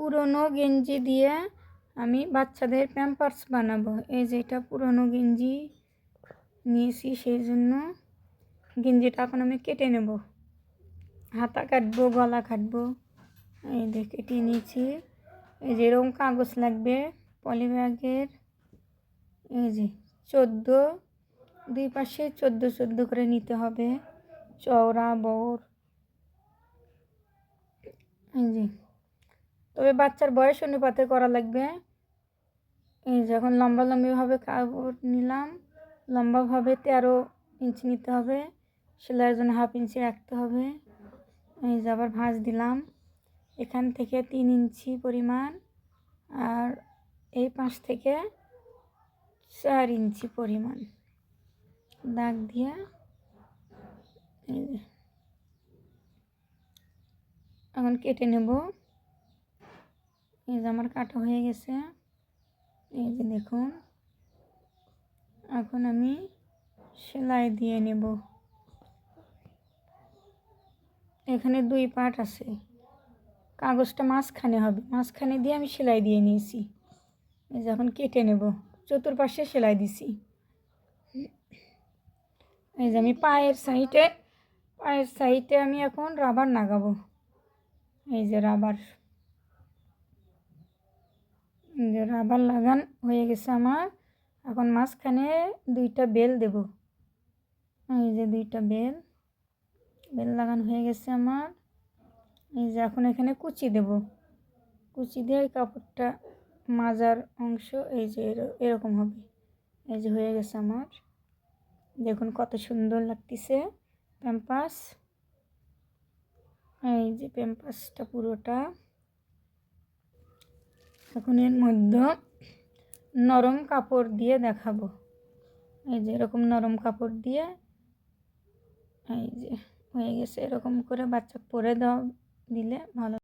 পুরনো গেঞ্জি দিয়ে আমি বাচ্চাদের প্যাম্পার্স বানাবো। এই যে এটা পুরনো গেঞ্জি নিয়েছি সেই জন্য গেঞ্জিটা এখন আমি কেটে নেব। হাতা কাটবো, গলা কাটবো। এই যে কেটে নিয়েছি। এই যে এরকম কাগজ লাগবে পলি ব্যাগের এই যে চোদ্দ, দুই পাশে চোদ্দ চোদ্দ করে নিতে হবে। চওড়া বর এই যে তবে বাচ্চার বয়স অনুপাতে করা লাগবে। এই যে এখন লম্বা লম্বিভাবে কাপড় নিলাম লম্বাভাবে তেরো ইঞ্চি নিতে হবে, সেলাইয়ের জন্য হাফ ইঞ্চি রাখতে হবে। এই যে আবার ভাঁজ দিলাম, এখান থেকে তিন ইঞ্চি পরিমাণ আর এই পাশ থেকে চার ইঞ্চি পরিমাণ। দাগ দিয়ে এখন কেটে নেব। এই যে আমার কাটা হয়ে গেছে। এই যে দেখুন। এখন আমি সেলাই দিয়ে নেব। এখানে দুই পার্ট আছে। কাগজটা মাঝখানে হবে। মাঝখানে দিয়ে আমি সেলাই দিয়ে নিয়েছি। এই যে এখন কেটে নেব। চতুর্পাশে সেলাই দিছি। এই যে আমি পায়ের সাইডে পায়ের সাইডে আমি এখন রাবার লাগাবো এই যে রাবার। রাবার লাগান হয়ে গেছে আমার। এখন মাঝখানে দুইটা বেল দেব। এই যে দুইটা বেল। বেল লাগান হয়ে গেছে আমার। এই যে এখন এখানে কুচি দেব। কুচি দিয়ে কাপড়টা মাজার অংশ এই যে এরকম হবে। এই যে হয়ে গেছে আমার। দেখুন কত সুন্দর লাগতেছে প্যাম্পাস। এই যে প্যাম্পাসটা পুরোটা। এখন এর মধ্যে নরম কাপড় দিয়ে দেখাবো। এই যে এরকম নরম কাপড় দিয়ে এই যে হয়ে গেছে। এরকম করে বাচ্চা পরে দাও দিলে ভালো